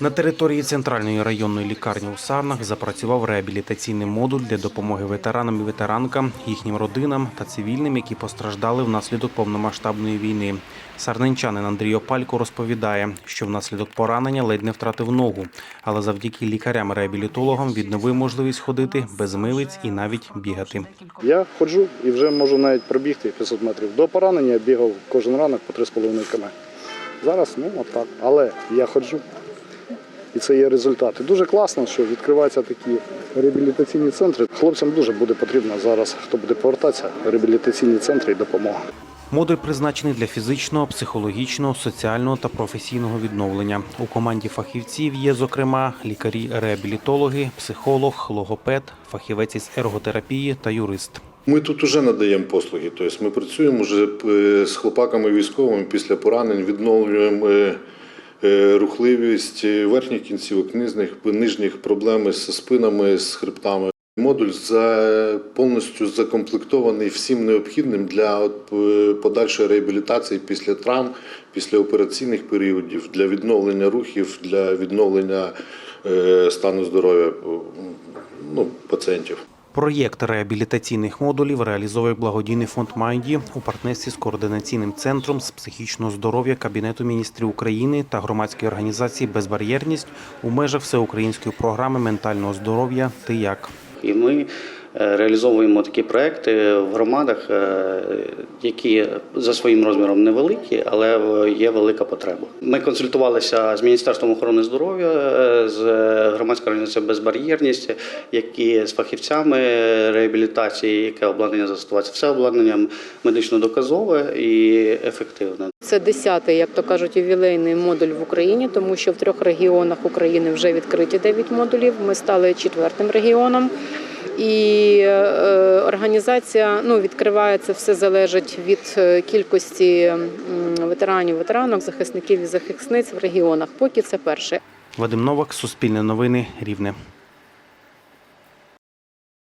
На території центральної районної лікарні у Сарнах запрацював реабілітаційний модуль для допомоги ветеранам і ветеранкам, їхнім родинам та цивільним, які постраждали внаслідок повномасштабної війни. Сарненчанин Андрій Опалько розповідає, що внаслідок поранення ледь не втратив ногу, але завдяки лікарям-реабілітологам відновив можливість ходити без милиць і навіть бігати. Я ходжу і вже можу навіть пробігти 500 метрів. До поранення я бігав кожен ранок по 3,5 км. Зараз ну от так. Але я ходжу. І це є результат. І дуже класно, що відкриваються такі реабілітаційні центри. Хлопцям дуже буде потрібно зараз, хто буде повертатися, реабілітаційні центри і допомога. Модуль призначений для фізичного, психологічного, соціального та професійного відновлення. У команді фахівців є, зокрема, лікарі-реабілітологи, психолог, логопед, фахівець із ерготерапії та юрист. Ми тут вже надаємо послуги. Тобто ми працюємо вже е, з хлопаками військовими після поранень, відновлюємо е, рухливість е, верхніх кінцівок, нижніх, нижніх проблеми з спинами, з хребтами. Модуль за повністю закомплектований всім необхідним для е, подальшої реабілітації після травм, після операційних періодів, для відновлення рухів, для відновлення е, стану здоров'я е, ну, пацієнтів. Проєкт реабілітаційних модулів реалізовує благодійний фонд Майді у партнерстві з координаційним центром з психічного здоров'я Кабінету міністрів України та громадської організації Безбар'єрність у межах всеукраїнської програми ментального здоров'я Ти як. І ми реалізовуємо такі проекти в громадах, е, які за своїм розміром невеликі, але є велика потреба. Ми консультувалися з Міністерством охорони здоров'я, е, з громадською організацією Безбар'єрність, які з фахівцями реабілітації, яке обладнання застосовується. Все обладнання медично доказове і ефективне. Це 10-й, як то кажуть, ювілейний модуль в Україні, тому що в трьох регіонах України вже відкриті 9 модулів. Ми стали четвертим регіоном. І е, організація ну, відкривається, все залежить від е, кількості ветеранів, ветеранок, захисників і захисниць в регіонах. Поки це перше. Вадим Новак, Суспільне новини, Рівне.